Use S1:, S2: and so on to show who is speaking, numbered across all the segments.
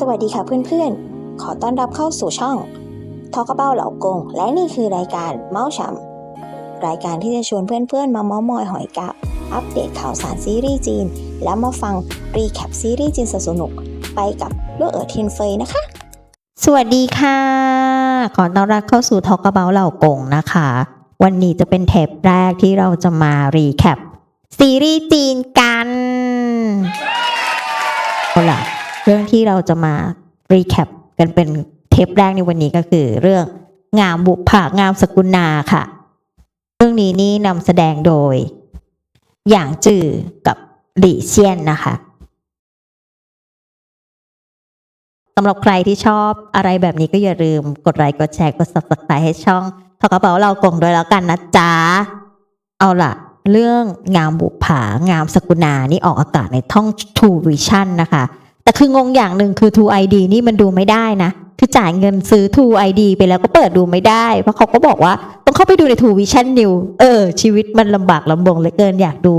S1: สวัสดีค่ะเพื่อนๆ ขอต้อนรับเข้าสู่ช่องทอกเป้าเหล่ากง และนี่คือรายการเมาส์ฉ่ำรายการที่จะชวนเพื่อนๆ มาเมาส์มอยหอยกับ อัปเดตข่าวสารซีรีส์จีน แล้วมาฟังรีแคปซีรีส์จีนสนุกๆไปกับลูกเอ๋อเทียนเฟยนะคะ
S2: สวัสดีค่ะขอต้อนรับเข้าสู่ทอกกระเบาเหล่ากงนะคะ วันนี้จะเป็นเทปแรกที่เราจะมารีแคปซีรีส์จีนกันเอาล่ะ เรื่องที่เราจะมารีแคปกันเป็นเทปแรกในวันนี้ก็คือเรื่องงามบุภางามสกุลนาค่ะ เรื่องนี้นี่นำแสดงโดยหยางจือกับหลี่เซียนนะคะสำหรับใครที่ชอบอะไรแบบนี้ก็อย่าลืมกดไลค์กดแชร์กด subscribe ให้ช่องทอกระเป๋าเรากลงด้วยแล้วกันนะจ๊ะ เอาล่ะ เรื่องงามบุผางามสกุณานี่ออกอากาศในท่อง True Vision นะคะ แต่คืองงอย่างหนึ่งคือ True ID นี่มันดูไม่ได้นะ คือจ่ายเงินซื้อ True ID ไปแล้วก็เปิดดูไม่ได้ เพราะเขาก็บอกว่าต้องเข้าไปดูใน True Vision New เออ ชีวิตมันลำบากลำบงเหลือเกินอยากดู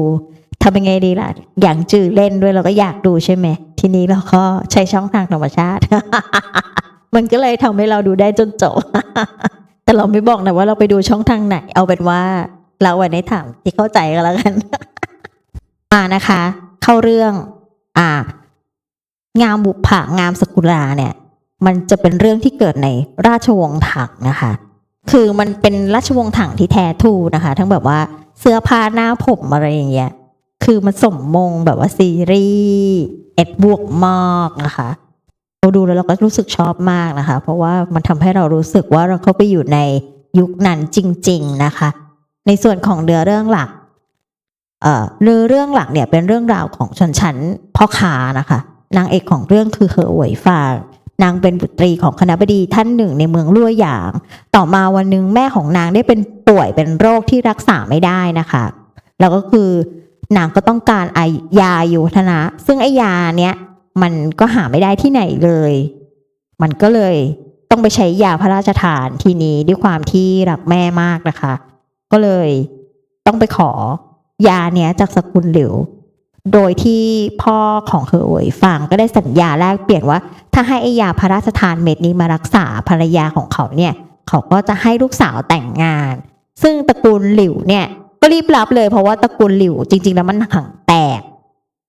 S2: ทำยังไงดีล่ะ อย่างจือเล่นด้วยเราก็อยากดูใช่ไหม ทีนี้เราก็ใช้ช่องทางธรรมชาติ มันก็เลยทำให้เราดูได้จนจบ แต่เราไม่บอกนะว่าเราไปดูช่องทางไหน เอาเป็นว่า เราวันนี้ถามที่เข้าใจกันแล้วกัน มานะคะ เข้าเรื่อง อ่า งามบุผางามสกุลาเนี่ย มันจะเป็นเรื่องที่เกิดในราชวงศ์ถังนะคะ คือมันเป็นราชวงศ์ถังที่แท้ทูนะคะ ทั้งแบบว่าเสื้อผ้าหน้าผมอะไรอย่างเงี้ย คือมันสมมงแบบว่าซีรีส์เอ็ดบวกมากนะคะเราดูแล้วเราก็รู้สึกชอบมากนะคะ เพราะว่ามันทำให้เรารู้สึกว่าเราเข้าไปอยู่ในยุคนั้นจริง ๆนะคะ ในส่วนของเนื้อเรื่องหลัก เอ่อเนื้อเรื่องหลักเนี่ยเป็นเรื่องราวของชนชั้นพ่อค้านะคะ นางเอกของเรื่องคือเหอหวยฟางนางเป็นบุตรีของคณะบดีท่านหนึ่งในเมืองลั่วหยาง ต่อมาวันหนึ่งแม่ของนางได้เป็นป่วยเป็นโรคที่รักษาไม่ได้นะคะ แล้วก็คือนางก็ต้องการไอยาอยู่ทนะ ซึ่งไอยาเนี้ยมันก็หาไม่ได้ที่ไหนเลย มันก็เลยต้องไปใช้ยาพระราชทานทีนี้ด้วยความที่รักแม่มากนะคะ ก็เลยต้องไปขอยาเนี้ยจากสกุลหลิว โดยที่พ่อของเหอเวยฟังก็ได้สัญญาแลกเปลี่ยนว่า ถ้าให้ไอยาพระราชทานเม็ดนี้มารักษาภรรยาของเขาเนี่ย เขาก็จะให้ลูกสาวแต่งงาน ซึ่งตระกูลหลิวเนี่ยก็รีบรับเลยเพราะว่าตระกูลหลิวจริง ๆ แล้วมันหังแตก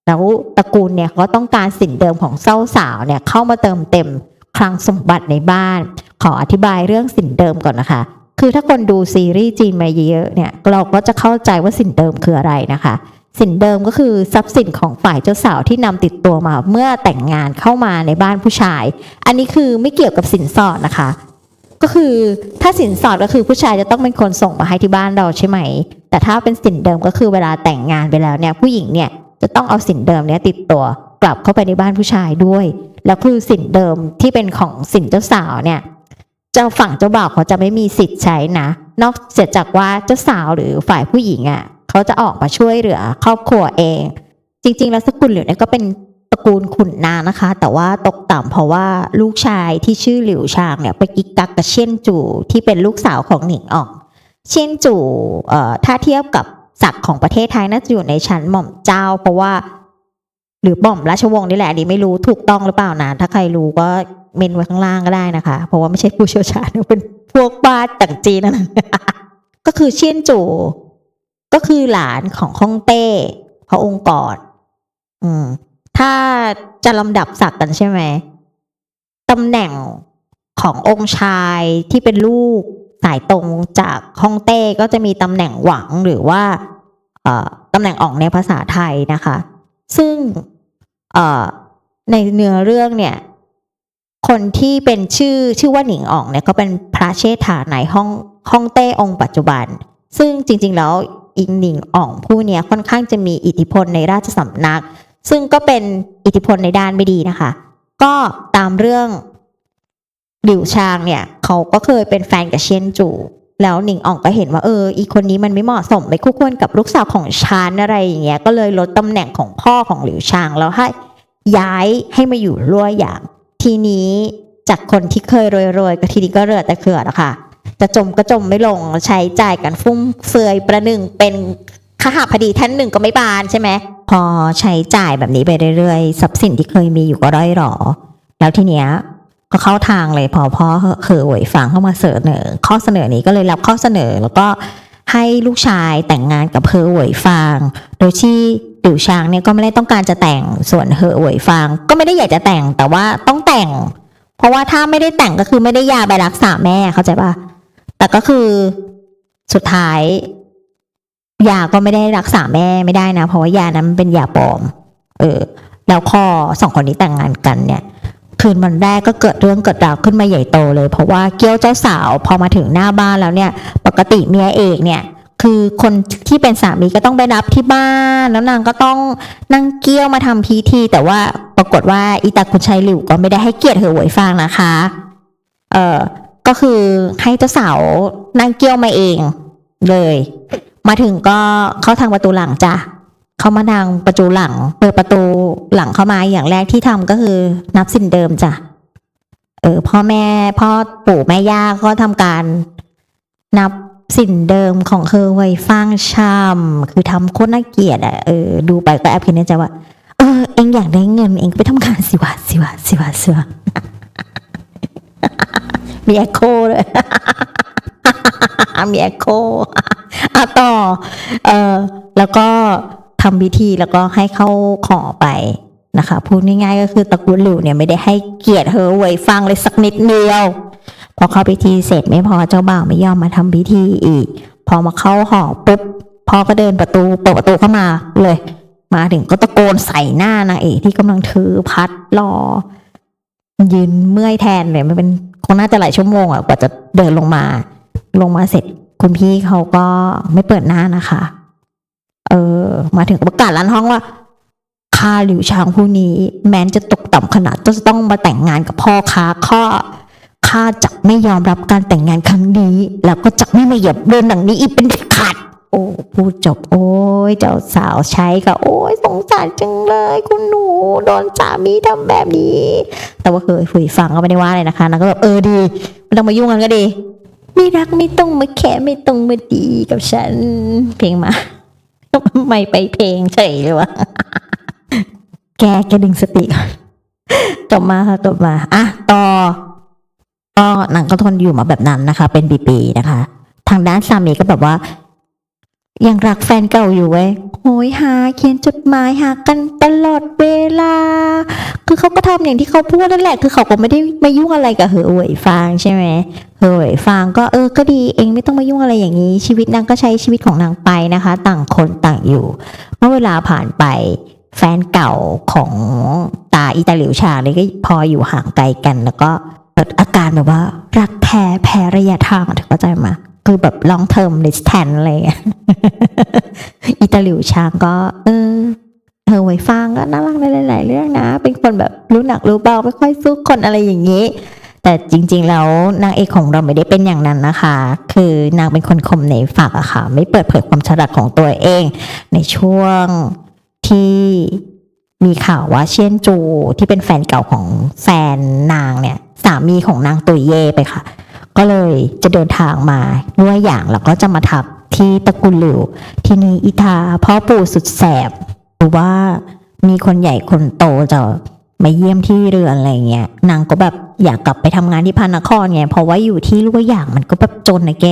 S2: แล้วตระกูลเนี่ยเขาก็ต้องการสิ่งเดิมของเจ้าสาวเนี่ยเข้ามาเติมเต็มคลังสมบัติในบ้าน ขออธิบายเรื่องสินเดิมก่อนนะคะ คือถ้าคนดูซีรีส์จีนมาเยอะเนี่ยเราก็จะเข้าใจว่าสินเดิมคืออะไรนะคะ สินเดิมก็คือทรัพย์สินของฝ่ายเจ้าสาวที่นำติดตัวมา เมื่อแต่งงานเข้ามาในบ้านผู้ชาย อันนี้คือไม่เกี่ยวกับสินสอดนะคะ ก็คือถ้าสินสอดก็คือผู้ชายจะต้องเป็นคนส่งมาให้ที่บ้านเราใช่ไหม แต่ถ้าเป็นสินเดิมก็คือเวลาแต่งงานไปแล้วเนี่ยผู้หญิงเนี่ยจะต้องเอาสินเดิมเนี่ยติดตัวกลับเข้าไปในบ้านผู้ชายด้วย แล้วคือสินเดิมที่เป็นของสินเจ้าสาวเนี่ยเจ้าฝั่งเจ้าบ่าวเขาจะไม่มีสิทธิ์ใช้นะ นอกเสียจากว่าเจ้าสาวหรือฝ่ายผู้หญิงอะ่ะ เขาจะออกมาช่วยเหลือครอบครัวเอง จริง ๆ แล้วสกุลหลิวเนี่ยก็เป็นตระกูลขุนนางนะคะ แต่ว่าตกต่ำเพราะว่าลูกชายที่ชื่อหลิวชางเนี่ยไปกิกกักกับเชียนจู่ที่เป็นลูกสาวของหนิงอ่องเชียนจู่เอ่อถ้าเทียบกับศักดิ์ของประเทศไทยน่าจะอยู่ในชั้นหม่อมเจ้า เพราะว่า หรือหม่อมราชวงศ์นี่แหละอันนี้ไม่รู้ถูกต้องหรือเปล่านะถ้าใครรู้ก็เมนไว้ข้างล่างก็ได้นะคะ เพราะว่าไม่ใช่ผู้เชี่ยวชาญเป็นพวกบ้าต่างจีนนั่นนะก็คือเชียนจู่ ก็คือหลานของฮ่องเต้พระองค์กอนอืม ถ้าจะลำดับศักดิ์กันใช่ไหมตำแหน่งขององค์ชายที่เป็นลูกสายตรงจากฮ่องเต้ก็จะมีตำแหน่งหวังหรือว่าตำแหน่งอ่องในภาษาไทยนะคะ ซึ่งในเนื้อเรื่องเนี่ย คนที่เป็นชื่อชื่อว่าหนิงอ่องเนี่ยก็เป็นพระเชษฐาในห้องห้องเต้องค์ปัจจุบัน ซึ่งจริง ๆ แล้ว อิงหนิงอ่องผู้นี้ค่อนข้างจะมีอิทธิพลในราชสำนัก ซึ่งก็เป็นอิทธิพลในด้านไม่ดีนะคะ ก็ตามเรื่องหลิวชางเนี่ยเขาก็เคยเป็นแฟนกับเชียนจู่แล้วหนิงอ่องก็เห็นว่าเอออีคนนี้มันไม่เหมาะสมไม่คู่ควรกับลูกสาวของฉันอะไรอย่างเงี้ยก็เลยลดตำแหน่งของพ่อของหลิวชางแล้วให้ย้ายให้มาอยู่รั่วอย่าง ทีนี้จากคนที่เคยรวยๆก็ทีนี้ก็เรือแต่เขื่อนะค่ะ จะจมก็จมไม่ลงใช้จ่ายกันฟุ่มเฟือยประหนึ่งเป็นขหาพอดีท่านหนึ่งก็ไม่บานใช่ไหมพอใช้จ่ายแบบนี้ไปเรื่อยๆทรัพย์สินที่เคยมีอยู่ก็ร่อยหรอ แล้วทีเนี้ยก็เข้าทางเลยพอพ่อเหอหวยฟังเข้ามาเสนอ ข้อเสนอนี้ก็เลยรับข้อเสนอแล้วก็ให้ลูกชายแต่งงานกับเหอหวยฟาง โดยที่ดิวช้างเนี่ยก็ไม่ได้ต้องการจะแต่งส่วนเหอหวยฟาง ก็ไม่ได้อยากจะแต่งแต่ว่าต้องแต่ง เพราะว่าถ้าไม่ได้แต่งก็คือไม่ได้ยาไปรักษาแม่เข้าใจปะ แต่ก็คือสุดท้ายยาก็ไม่ได้รักษาแม่ไม่ได้นะ เพราะว่ายานั้นมันเป็นยาปลอม เออ แล้วพอสองคนนี้แต่งงานกันเนี่ย คืนวันแรกก็เกิดเรื่องเกิดราวขึ้นมาใหญ่โตเลย เพราะว่าเกี้ยวเจ้าสาวพอมาถึงหน้าบ้านแล้วเนี่ย ปกติเมียเอกเนี่ย คือคนที่เป็นสามีก็ต้องไปรับที่บ้านแล้วนางก็ต้องนั่งเกี้ยวมาทำพิธี แต่ว่าปรากฏว่าอีตาคุณชัยหลิวก็ไม่ได้ให้เกียรติเหอหวยฟางนะคะ เออ ก็คือให้เจ้าสาวนั่งเกี้ยวมาเองเลย มาถึงก็เข้าทางประตูหลังจ้ะเข้ามาทางประตูหลัง เปิดประตูหลังเข้ามาอย่างแรกที่ทำก็คือนับสินเดิมจ้ะเออพ่อแม่พ่อปู่แม่ย่าก็ทำการ นับสินเดิมของเธอไว้ฟังช่ำคือทำโคตรน่าเกลียดอะเออดูไปก็แอบคิดในใจว่า เออ เองอยากได้เงิน เองก็ไปทำงานสิวะสิวะสิวะสิวะ มีแอคโคเลยมีแอคโคอะต่อ เออแล้วก็ทำพิธีแล้วก็ให้เข้าขอไปนะคะพูดง่ายๆก็คือตระกูลหลิวเนี่ยไม่ได้ให้เกียรติเธอไว้ฟังเลยสักนิดเดียว พอเข้าพิธีเสร็จไม่พอเจ้าบ่าวไม่ยอมมาทำพิธีอีก พอมาเข้าหอปุ๊บพ่อก็เดินประตูเปิดประตูเข้ามาเลย มาถึงก็ตะโกนใส่หน้านางเอกที่กำลังถือพัดรอ ยืนเมื่อยแทนเลยมันเป็นคงน่าจะหลายชั่วโมงอะกว่าจะเดินลงมา ลงมาเสร็จคุณพี่เขาก็ไม่เปิดหน้านะคะ เออ มาถึงประกาศร้านห้องว่าข้าหลิวช้างผู้นี้ แม้นจะตกต่ำขนาดจะต้องมาแต่งงานกับพ่อค้าข้าข้าจะไม่ยอมรับการแต่งงานครั้งนี้ แล้วก็จะไม่มาเหยียบเดินหนังนี้อีกเป็นเด็ดขาด อ้พูดจบโอ้ยเจ้าสาวใช้ก็ โอ้ยสงสารจังเลย คุณหนูโดนสามีทำแบบนี้ แต่ว่าเคยคุยฟังก็ไม่ได้ว่าอะไรนะคะนางก็แบบเออดีไม่ต้องมายุ่งกันก็ดี ไม่รักไม่ต้องมาแค่ไม่ต้องมาดีกับฉัน เพลงมาไม่ไปเพลงเฉยเลยวะแกแกดึงสติก่อนกลับมาค่ะกลับมาอะต่อก็นางก็ทนอยู่มาแบบนั้นนะคะ เป็นปีๆนะคะ ทางด้านสามีก็แบบว่า ยังรักแฟนเก่าอยู่เว้ยโหยหาเขียนจดหมายหากันตลอดเวลา คือเขาก็ทำอย่างที่เขาพูดนั่นแหละ คือเขาก็ไม่ได้มายุ่งอะไรกับเหอเหวยฟางใช่ไหมเหอเหวยฟางก็เออก็ดีเองไม่ต้องมายุ่งอะไรอย่างนี้ ชีวิตนางก็ใช้ชีวิตของนางไปนะคะ ต่างคนต่างอยู่เมื่อเวลาผ่านไปแฟนเก่าของตาอีตาหลิวชาเลยก็พออยู่ห่างไกลกัน แล้วก็เกิดอาการแบบว่า รักแพ้แพ้ระยะทางอะเธอเข้าใจไหม คือแบบ long term distance อะไรอย่างเงี้ยอีตาลิวชางก็ เออเธอไว้ฟังก็น่ารักในหลาย ๆ เรื่องนะ เป็นคนแบบรู้หนักรู้เบาไม่ค่อยสู้คนอะไรอย่างนี้ แต่จริง ๆ แล้วนางเอกของเราไม่ได้เป็นอย่างนั้นนะคะ คือนางเป็นคนคมในฝักอะค่ะ ไม่เปิดเผยความฉลาดของตัวเอง ในช่วงที่มีข่าวว่าเชียนจูที่เป็นแฟนเก่าของแฟนนางเนี่ย สามีของนางตุยเย่ไปค่ะ ก็เลยจะเดินทางมาด้วยอย่างแล้วก็จะมาทักที่ตระกูลหลิว ที่นี้อิทาพ่อปู่สุดแสบหรือว่ามีคนใหญ่คนโตจะมาเยี่ยมที่เรือนอะไรเงี้ยนางก็แบบอยากกลับไปทำงานที่พระนครไงเพราะว่าอยู่ที่ลูกอย่างมันก็แบบจนนะแก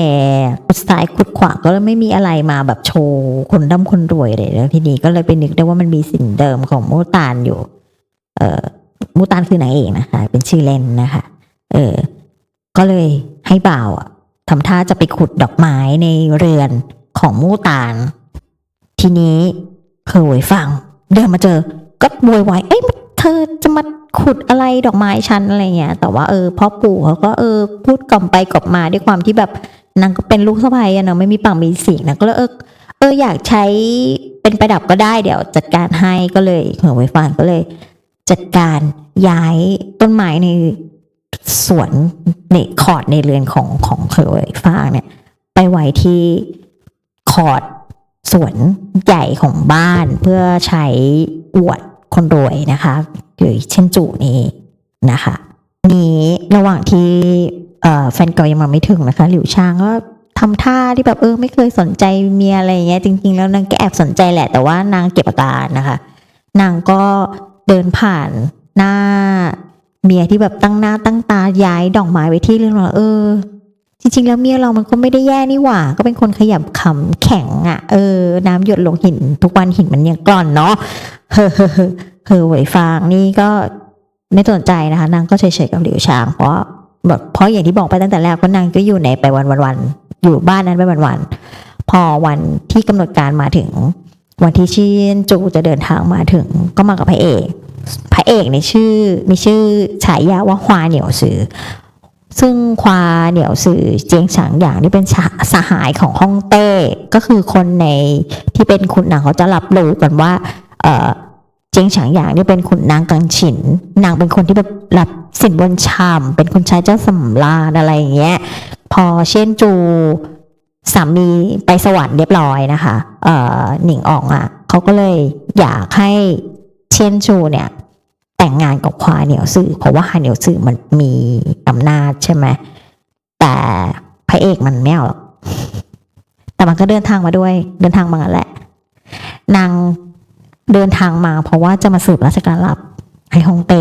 S2: ขุดซ้ายขุดขวาก็เลยไม่มีอะไรมาแบบโชว์คนร่ำคนรวยเลยแล้วทีนี้ก็เลยไปนึกได้ว่ามันมีสิ่งเดิมของมูตานอยู่ เอ่อมูตานคือนางเอกนะคะเป็นชื่อเล่นนะคะ เออ ก็เลย ให้บ่าวอะทำท่าจะไปขุดดอกไม้ในเรือนของมูตานทีนี้เคยฟัง เดินมาเจอ ก็โวยวายเอ้ยเธอจะมาขุดอะไรดอกไม้ฉันอะไรเงี้ย แต่ว่าเออพ่อปู่เขาก็เออพูดกล่อมไปกล่อมมาด้วยความที่แบบนางก็เป็นลูกสะใภ้อะเนาะไม่มีปากมีเสียงนะก็เลยเออเอออยากใช้เป็นประดับก็ได้เดี๋ยวจัดการให้ก็เลยเหอไว้ฟังก็เลย จัดการย้ายต้นไม้ใน สวนในคอร์ดในเรือนของของเคยฟางเนี่ย ไปไว้ที่คอร์ดสวนใหญ่ของบ้านเพื่อใช้อวดคนรวยนะคะคือเช่นจูนี้นะคะนี้ระหว่างที่แฟนเก่ายังมาไม่ถึงนะคะ หลิวชางก็ทำท่าที่แบบเออไม่เคยสนใจเมียอะไรเงี้ยจริง ๆ แล้วนางก็แอบสนใจแหละ แต่ว่านางเก็บอาการนะคะ นางก็เดินผ่านหน้า เมียที่แบบตั้งหน้าตั้งตาย้ายดอกไม้ไว้ที่เรื่องเราเออ จริง ๆ แล้วเมียเรามันก็ไม่ได้แย่นี่หว่า ก็เป็นคนขยับขำแข็งอะ่ะ เออ น้ำหยดลงหิน ทุกวันหินมันยังกร่อนเนาะเฮ้อเฮ้อเฮ้อเฮ้อไหวฟางนี่ก็ไม่สนใจนะคะ นางก็เฉยๆกับหลิวช้าง เพราะแบบเพราะอย่างที่บอกไปตั้งแต่แรกว่านางก็อยู่ในไปวันวันๆอยู่บ้านนั้นไปวันวันๆพอวันที่กำหนดการมาถึง วันที่ชินจูจะเดินทางมาถึง ก็มากับพระเอก พระเอกในชื่อมีชื่อฉายาว่าฮวาเหนียวซือ ซึ่งควาเหนียวสือเจียงฉางอย่างนี่เป็นสหายของฮ่องเต้ก็คือคนในที่เป็นขุนนางเขาจะรับรู้กันว่า เจียงฉางอย่างนี่เป็นขุนนางกังฉิน นางเป็นคนที่แบบรับสินบนชามเป็นคนใช้เจ้าสำราญอะไรอย่างเงี้ย พอเช่นจูสามีไปสวรรค์เรียบร้อยนะคะ เอ่อหนิงอ่องอะเขาก็เลยอยากให้ เช่นจูเนี่ยแต่งงานกับควาเหนียวสื่อเพราะว่าฮาเหนียวสื่อมันมีอำนาจใช่ไหมแต่พระเอกมันไม่เอาหรอกแต่มันก็เดินทางมาด้วย เดินทางมากันแหละ นางเดินทางมา เพราะว่าจะมาสืบราชการลับให้ฮองเต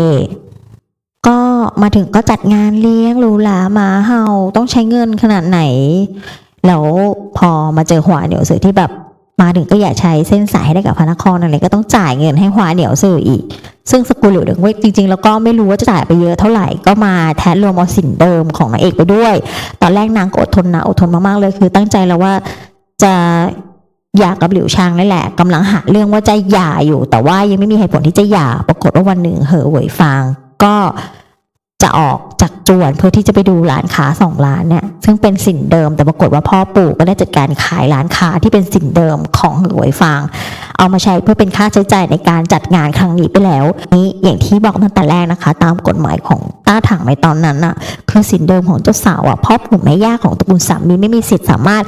S2: ก็มาถึงก็จัดงานเลี้ยงหรูหรามาเห่าต้องใช้เงินขนาดไหน แล้วพอมาเจอหัวเหนียวสื่อที่แบบ มาถึงก็อยากใช้เส้นสายให้ได้กับพระนครอะไรก็ต้องจ่ายเงินให้หัวเหนียวสื่ออีก ซึ่งสกุลหลิวเดิงเว่ยจริงๆ แล้วก็ไม่รู้ว่าจะจ่ายไปเยอะเท่าไหร่ก็มาแทนรวมเอาสินเดิมของนางเอกไปด้วย ตอนแรกนางก็อดทนนะอดทนมากๆเลยคือตั้งใจแล้วว่าจะหย่ากับหลิวชางนี่แหละกำลังหาเรื่องว่าจะหย่าอยู่ แต่ว่ายังไม่มีเหตุผลที่จะหย่าปรากฏว่าวันหนึ่งเหอเหวยฟางก็ จะออกจากจวนเพื่อที่จะไปดูร้านค้าสองร้านเนี่ยซึ่งเป็นสินเดิมแต่ปรากฏว่าพ่อปู่ก็ได้จัดการขายร้านค้าที่เป็นสินเดิมของเหอเหวยฟาง เอามาใช้เพื่อเป็นค่าใช้จ่ายในการจัดงานครั้งนี้ไปแล้ว นี่อย่างที่บอกตั้งแต่แรกนะคะ ตามกฎหมายของต้าถังในตอนนั้นน่ะคือสินเดิมของเจ้าสาวอะพ่อปู่แม่ย่าของตระกูลสามีไม่มีสิทธิ์สามารถ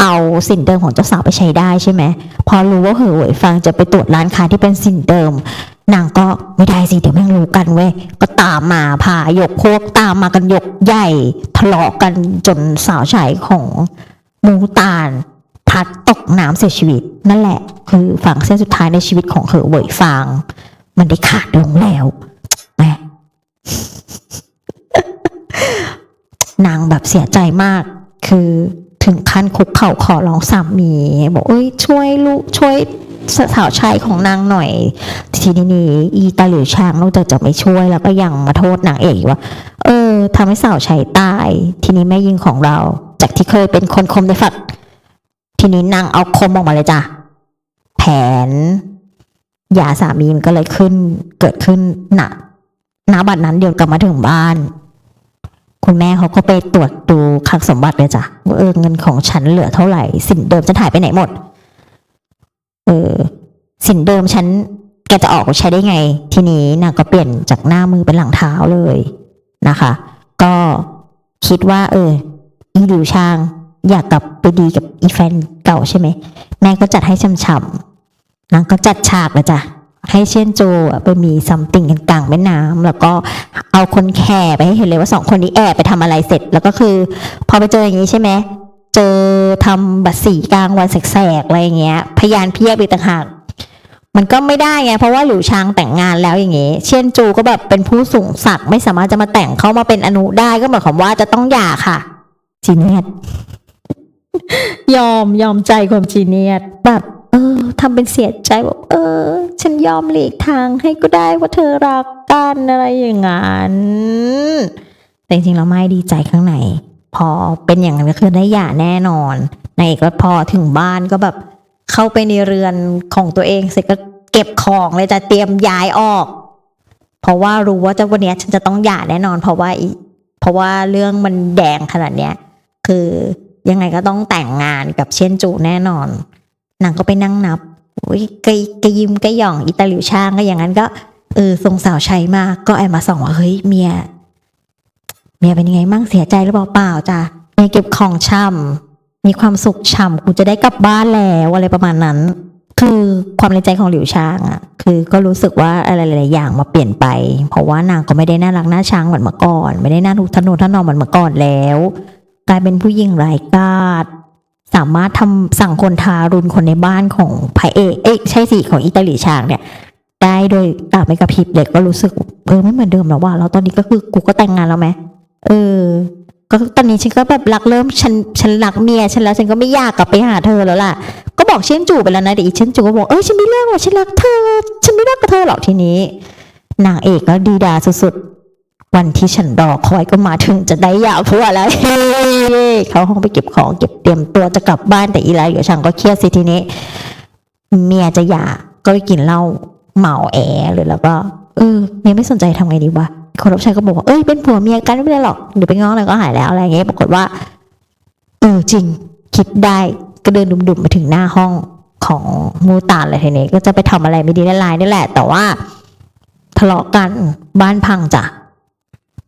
S2: เอาสินเดิมของเจ้าสาวไปใช้ได้ใช่ไหมพอรู้ว่าเหอเหวยฟังจะไปตรวจร้านค้าที่เป็นสินเดิม นางก็ไม่ได้สิเดี๋ยวแม่งรู้กันเว้ยก็ตามมาพายกพวกตามมากันยกใหญ่ทะเลาะกันจนสาวใช้ของมูตานพัดตกน้ำเสียชีวิต นั่นแหละ คือฝั่งเส้นสุดท้ายในชีวิตของเหอเวยฟาง มันได้ขาดลงแล้วแมนางแบบเสียใจมาก คือถึงขั้นคุกเข่าขอร้องสามี บอกเอ้ยช่วยลูกช่วย สาวชายของนางหน่อย ทีนี้นี่อีตาหลิวช้างนอกจากจะไม่ช่วยแล้วก็ยังมาโทษนางเอกว่า เออทำให้สาวชายตาย ทีนี้แม่ยิงของเรา จากที่เคยเป็นคนคมในฝัก ทีนี้นางเอาคมออกมาเลยจ้ะแผนยาสามีมันก็เลยขึ้น เกิดขึ้นหนักณบัดนั้นเดี๋ยวกลับมาถึงบ้าน คุณแม่เขาก็ไปตรวจดูคลังสมบัติเลยจ้ะว่าเออเงินของฉันเหลือเท่าไหร่ สินเดิมฉันหายไปไหนหมด เออสินเดิมฉันแกจะออกใช้ได้ไง ทีนี้นางก็เปลี่ยนจากหน้ามือเป็นหลังเท้าเลยนะคะ ก็คิดว่า เอออีหลิวชาง อยากกลับไปดีกับอีแฟนเก่าใช่ไหมแม่ก็จัดให้ช่ำๆนางก็จัดฉากเลยจ้ะให้เช่นโจไปมีซัมติงกันกลางแม่น้ำแล้วก็เอาคนแข่ไปให้เห็นเลยว่าสองคนนี้แอบไปทำอะไรเสร็จ แล้วก็คือ พอไปเจออย่างนี้ใช่ไหม เจอทำบัตรสีกลางวันแสกๆอะไรเงี้ย พยานเพียบอีกต่างหากมันก็ไม่ได้ไงเพราะว่าหลิวชางแต่งงานแล้วอย่างงี้เช่นจูก็แบบเป็นผู้สูงศักดิ์ไม่สามารถจะมาแต่งเข้ามาเป็นอนุได้ก็หมายความว่าจะต้องหย่าค่ะ จีเนียตยอมยอมใจความจีเนียตแบบเออทำเป็นเสียใจแบอกเออ ฉันยอมหลีกทางให้ก็ได้ว่าเธอรักกันอะไรอย่างนั้นแต่จริงๆเราไม่ดีใจข้างใน พอเป็นอย่างนั้นก็คือได้หย่าแน่นอนนายเอกก็พอถึงบ้านก็แบบ เข้าไปในเรือนของตัวเองเสร็จก็เก็บของเลยจะเตรียมย้ายออก เพราะว่ารู้ว่าจะวันนี้ฉันจะต้องหย่าแน่นอน เพราะว่าเพราะว่าเรื่องมันแดงขนาดเนี้ย คือยังไงก็ต้องแต่งงานกับเช่นจูแน่นอนนางก็ไปนั่งนับอุ้ยกระกยิมกระหย่องอิตาลิวช่างก็อย่างนั้นก็เออทรงสาวใชัยมากก็แอบมาส่องว่าเฮ้ยเมีย เมียเป็นยังไงมั่งเสียใจหรือเปล่าเปล่าจ้ะเมียเก็บของช่ำมีความสุขช่ำกูจะได้กลับบ้านแล้วอะไรประมาณนั้น คือความในใจของหลิวช้างอะ คือก็รู้สึกว่าอะไรหลายๆอย่างมาเปลี่ยนไป เพราะว่านางก็ไม่ได้น่ารักน่าช้างเหมือนเมื่อก่อน ไม่ได้น่าทุกทะนุถนอมเหมือนเมื่อก่อนแล้ว กลายเป็นผู้หญิงไร้ายกาจสามารถทำสั่งคนทารุณคนในบ้านของพระเอกเอ้ยใช่สิของอิตาลีช้างเนี่ย ได้โดยตาไม่กระพริบเลยก็รู้สึกเออไม่เหมือนเดิมแล้วว่าแล้วตอนนี้ก็คือกูก็แต่งงานแล้วไหม เออ ก็ตอนนี้ฉันก็แบบรักเริ่มฉันฉันรักเมียฉันแล้วฉันก็ไม่อยากกลับไปหาเธอแล้วล่ะ ก็บอกเช่นจูไปแล้วนะแต่อีเช่นจูก็บอกเออฉันไม่เลิกหรอกฉันรักเธอ ฉันไม่เลิกกับเธอหรอกทีนี้ นางเอกก็ดีดาสุดๆวันที่ฉันรอคอยก็มาถึงจะได้ยากพูดแล้วเฮ้เขาห้องไปเก็บของเก็บเตรียมตัวจะกลับบ้านแต่อีไลอยู่ช่างก็เครียดสิทีนี้ เมียจะหย่าก็ไปกินเหล้าเมาแอเลยแล้วก็ เออเมียไม่สนใจทำไงดีวะ คนรับใช้ก็บอกว่าเอ้ยเป็นผัวเมียกันไม่เป็นไรหรอกเดี๋ยวไปง้ออะไรก็หายแล้วอะไรอย่างเงี้ยปรากฏว่าเออจริงคิดได้ก็เดินดุ่มๆมาถึงหน้าห้องของมูตานเลยทีนี้ก็จะไปทำอะไรไม่ดีได้ลายนี่แหละ แต่ว่าทะเลาะกันบ้านพังจ้ะ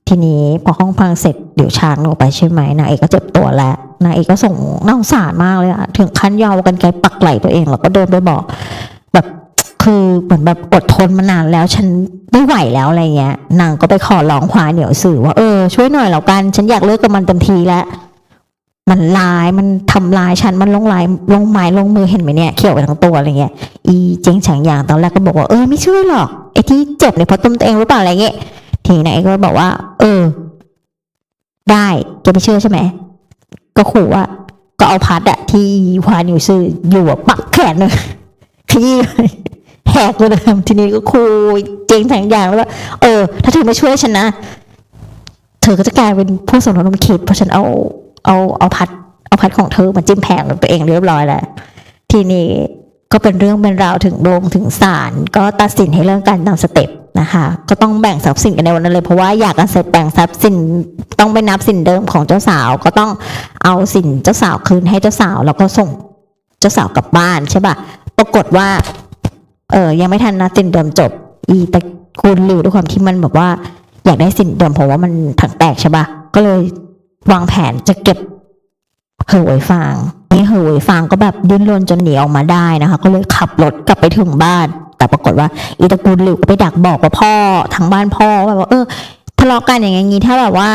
S2: ทีนี้พอห้องพังเสร็จเดี๋ยวช้างลงไปใช่ไหมนางเอกก็เจ็บตัวแล้วนางเอกก็ส่งน่าสงสารมากเลยอะถึงขั้นยาวกันไกลปักไหลตัวเองแล้วก็เดินไปบอก คือเหมือนแบบอดทนมานานแล้วฉันไม่ไหวแล้วอะไรเงี้ยนางก็ไปขอร้องควาเหนียวสื่อว่าเออช่วยหน่อยแล้วกัน ฉันอยากเลิกกับมันเต็มทีแล้วมันลายมันทำลายฉันมันลงลายลงไม้ลงมือเห็นไหมเนี่ยเขี่ยวไปทั้งตัวอะไรเงี้ยอีเจงฉางอย่างตอนแรกก็บอกว่าเออไม่ช่วยหรอกไอ้ที่เจ็บเนี่ยเพราะต้มตัวเองหรือเปล่าอะไรเงี้ยทีไหนก็บอกว่า เออ ได้แกไม่เชื่อใช่ไหมก็ขู่ว่า ก็เอาพัดอะที่ควานอยู่ซื้ออยู่ปักแขนเลยขยี้เลย แหกเลยทีนี้ก็คูเจงทั้งอย่างแล้วว่าเออ ถ้าเธอไม่ช่วยฉันนะ เธอก็จะกลายเป็นผู้สมรู้ร่วมคิดเพราะฉันเอาเอาเอาพัดเอาพัดของเธอมาจิ้มแผงของตัวเองเรียบร้อยแล้วทีนี้ก็เป็นเรื่องเป็นราวถึงโรงถึงศาลก็ตัดสินให้เรื่องการตามสเต็ปนะคะ ก็ต้องแบ่งทรัพย์สินกันในวันนั้นเลย เพราะว่าอยากกันเสร็จแบ่งทรัพย์สินต้องไปนับสินเดิมของเจ้าสาว ก็ต้องเอาสินเจ้าสาวคืนให้เจ้าสาว แล้วก็ส่งเจ้าสาวกลับบ้านใช่ปะปรากฏว่า เออยังไม่ทันนัดสินเดิมจบ อีตะกูลหลิวด้วยความที่มันแบบว่า อยากได้สินเดิมเพราะว่ามันถังแตกใช่ปะก็เลยวางแผนจะเก็บเหอหวยฟางนี่เหอหวยฟางก็แบบดิ้นรนจนหนีออกมาได้นะคะ ก็เลยขับรถกลับไปถึงบ้าน แต่ปรากฏว่าอีตะกูลหลิวก็ไปดักบอกว่าพ่อทางบ้านพ่อว่าแบบว่าเออทะเลาะกันอย่างงี้ถ้าแบบว่า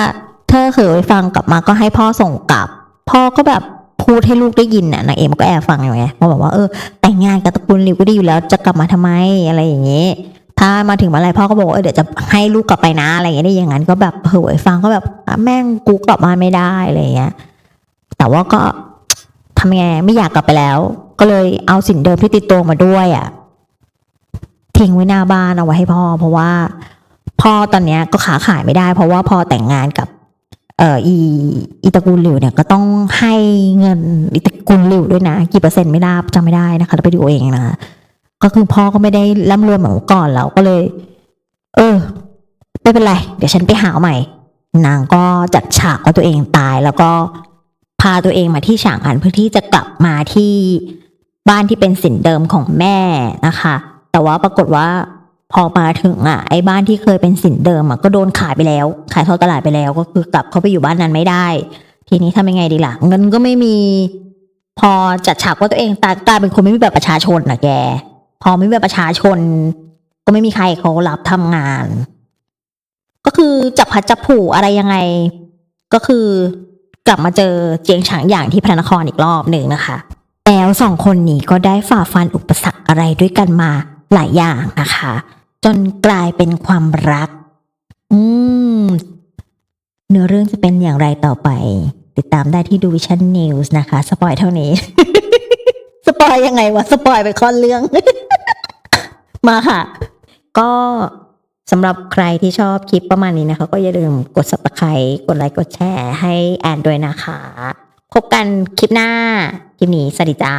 S2: เธอเหอหวยฟางกลับมาก็ให้พ่อส่งกลับ พ่อก็แบบ พูดให้ลูกได้ยินน่ะนางเอ็มก็แอบฟังอยู่ไงพอบอกว่าเออแต่งงานกับตระกูลหลิวก็ดีอยู่แล้วจะกลับมาทำไมอะไรอย่างงี้ถ้ามาถึงเมื่อไรพ่อก็บอกว่าเออเดี๋ยวจะให้ลูกกลับไปนะอะไรอย่างเงี้ยได้อย่างนั้นก็แบบเหวยฟังก็แบบแม่งกูกลับมาไม่ได้อะไรอย่างเงี้ยแต่ว่าก็ทำไงไม่อยากกลับไปแล้ว ก็เลยเอาสินเดิมที่ติดตัวมาด้วยอะทิ้งไว้หน้าบ้านเอาไว้ให้พ่อ เพราะว่าพ่อตอนเนี้ยก็ขาขายไม่ได้ เพราะว่าพอแต่งงานกับ เอ่ออีอีตระกูลหลิวเนี่ยก็ต้องให้เงินอีตระกูลหลิวด้วยนะ กี่เปอร์เซ็นต์ไม่ได้จำไม่ได้นะคะเราไปดูเองนะก็คือพ่อก็ไม่ได้ร่ำรวยเหมือนก่อนแล้วก็เลย เออไม่เป็นไร เดี๋ยวฉันไปหาใหม่ นางก็จัดฉากว่าตัวเองตาย แล้วก็พาตัวเองมาที่ฉางอันเพื่อที่จะกลับมาที่บ้านที่เป็นสินเดิมของแม่นะคะ แต่ว่าปรากฏว่า พอมาถึงอะไอ้บ้านที่เคยเป็นสินเดิมอะก็โดนขายไปแล้ว ขายทอดตลาดไปแล้วก็คือกลับเข้าไปอยู่บ้านนั้นไม่ได้ ทีนี้ทำยังไงดีล่ะเงินก็ไม่มี พอจัดฉากว่าตัวเองตายกลายเป็นคนไม่มีแบบประชาชนนะแก พอไม่มีแบบประชาชน ก็ไม่มีใครเขารับทำงาน ก็คือจับพัดจับผูอะไรยังไง ก็คือกลับมาเจอเจียงฉางอย่างที่พระนครอีกรอบหนึ่งนะคะแล้วสองคนนี้ก็ได้ฝ่าฟันอุปสรรคอะไรด้วยกันมาหลายอย่างนะคะ จนกลายเป็นความรัก อืม เนื้อเรื่องจะเป็นอย่างไรต่อไป ติดตามได้ที่ดูวิชั่นนิวส์นะคะ สปอยเท่านี้ สปอยยังไงวะ สปอยไปค่อนเรื่อง มาค่ะ ก็สำหรับใครที่ชอบคลิปประมาณนี้นะคะ ก็อย่าลืมกด subscribe กดไลค์กดแชร์ให้แอนด้วยนะคะ พบกันคลิปหน้า คลิปนี้สวัสดีจ้า